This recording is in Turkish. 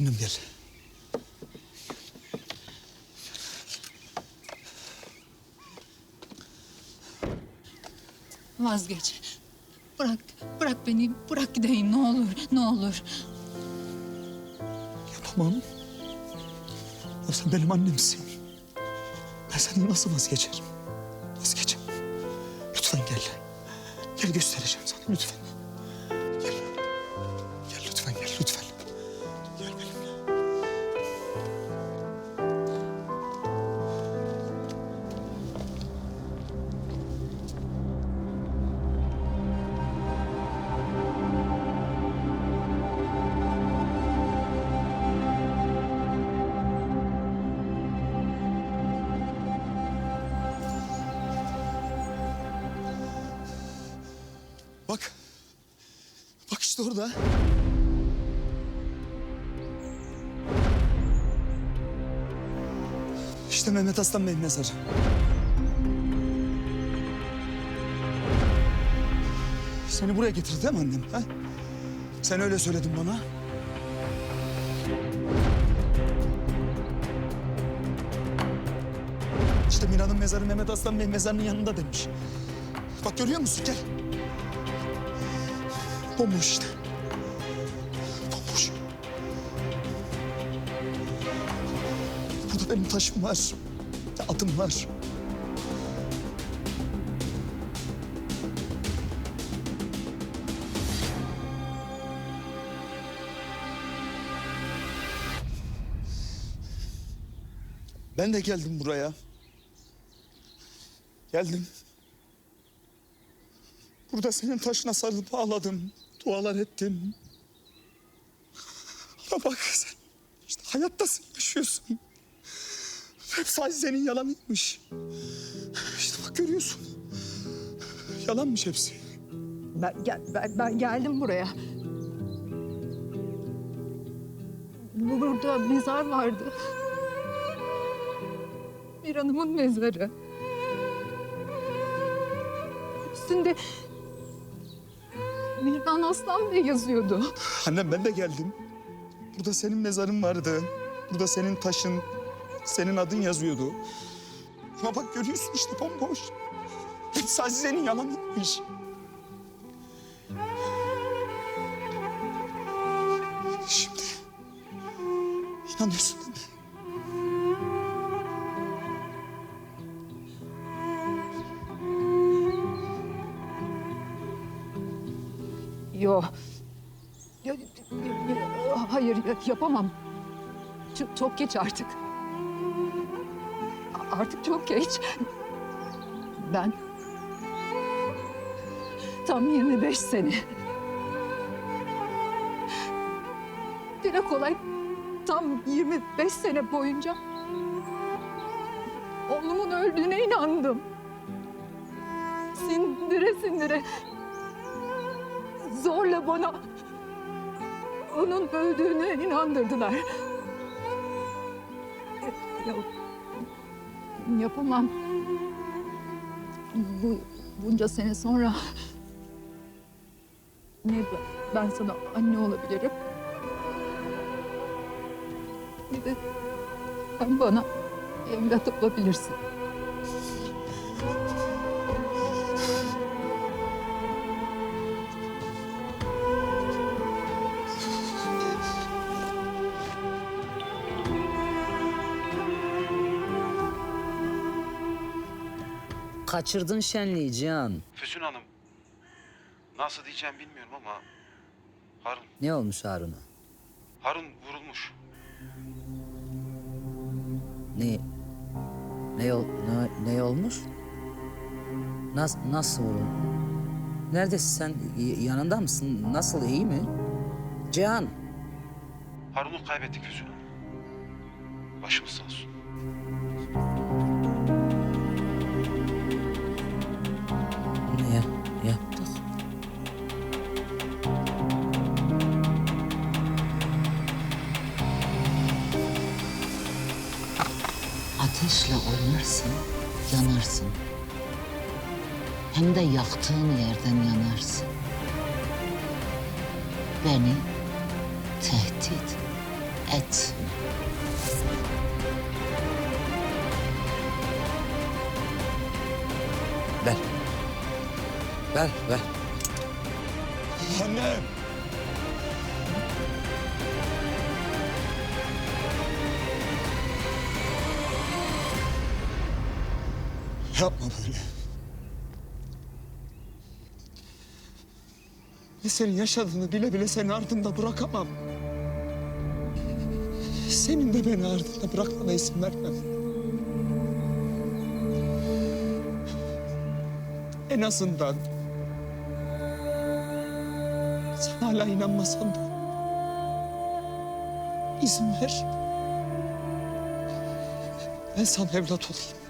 Annem gel. Vazgeç. Bırak, bırak beni, bırak gideyim ne olur, ne olur. Yapamam. Ya sen benim annemsin. Ben senden nasıl vazgeçerim? Vazgeçemem. Lütfen gel. Gel göstereceğim sana lütfen. İşte. İşte Mehmet Aslan Bey'in mezarı. Seni buraya getirdi değil mi annem? Ha? Sen öyle söyledin bana. İşte Mira'nın mezarı Mehmet Aslan Bey'in mezarının yanında demiş. Bak görüyor musun? Gel. Bomboş işte. Burada benim taşım var. Adım var. Ben de geldim buraya. Geldim. Burada senin taşına sarılıp ağladım. Dualar ettim. Ama bak sen işte hayattasın, yaşıyorsun. Hep sadece senin yalanıymış. İşte bak görüyorsun. Yalanmış hepsi. Ben, gel, ben, ben geldim buraya. Bu- Burada mezar vardı. Bir hanımın mezarı. Üstünde Mirdan Aslan Bey yazıyordu. Annem ben de geldim. Burada senin mezarın vardı. Burada senin taşın, senin adın yazıyordu. Ama bak görüyorsun işte bomboş. Sadece senin yalanıymış. Şimdi inanıyorsun değil mi? Ya- ya- Hayır ya- yapamam. Çok, çok geç artık. Artık çok geç. Ben tam 25 sene. Dile kolay tam 25 sene boyunca oğlumun öldüğüne inandım. Sindire sindire zorla bana onun öldüğüne inandırdılar. Ya, yapamam. Bu bunca sene sonra ne ben- sana anne olabilirim. Ne de sen bana evlat olabilirsin. Kaçırdın şenliği Cihan. Füsun Hanım, nasıl diyeceğim bilmiyorum ama Harun, Ne olmuş Harun'a? Harun vurulmuş. Ne ne yol ne, ne olmuş? Nas, nasıl vurun? Neredesin sen? Y- yanında mısın? Nasıl iyi mi? Cihan. Harun'u kaybettik Füsun Hanım. Başımız sağ olsun. Ateşle oynarsan yanarsın. Hem de yaktığın yerden yanarsın. Beni tehdit et. Ver. Ver, ver. Annem. Yapma böyle. Ve senin yaşadığını bile bile seni ardında bırakamam. Senin de beni ardında bırakmana izin vermem. En azından sen hala inanmasan da izin ver. Ben sana evlat olayım.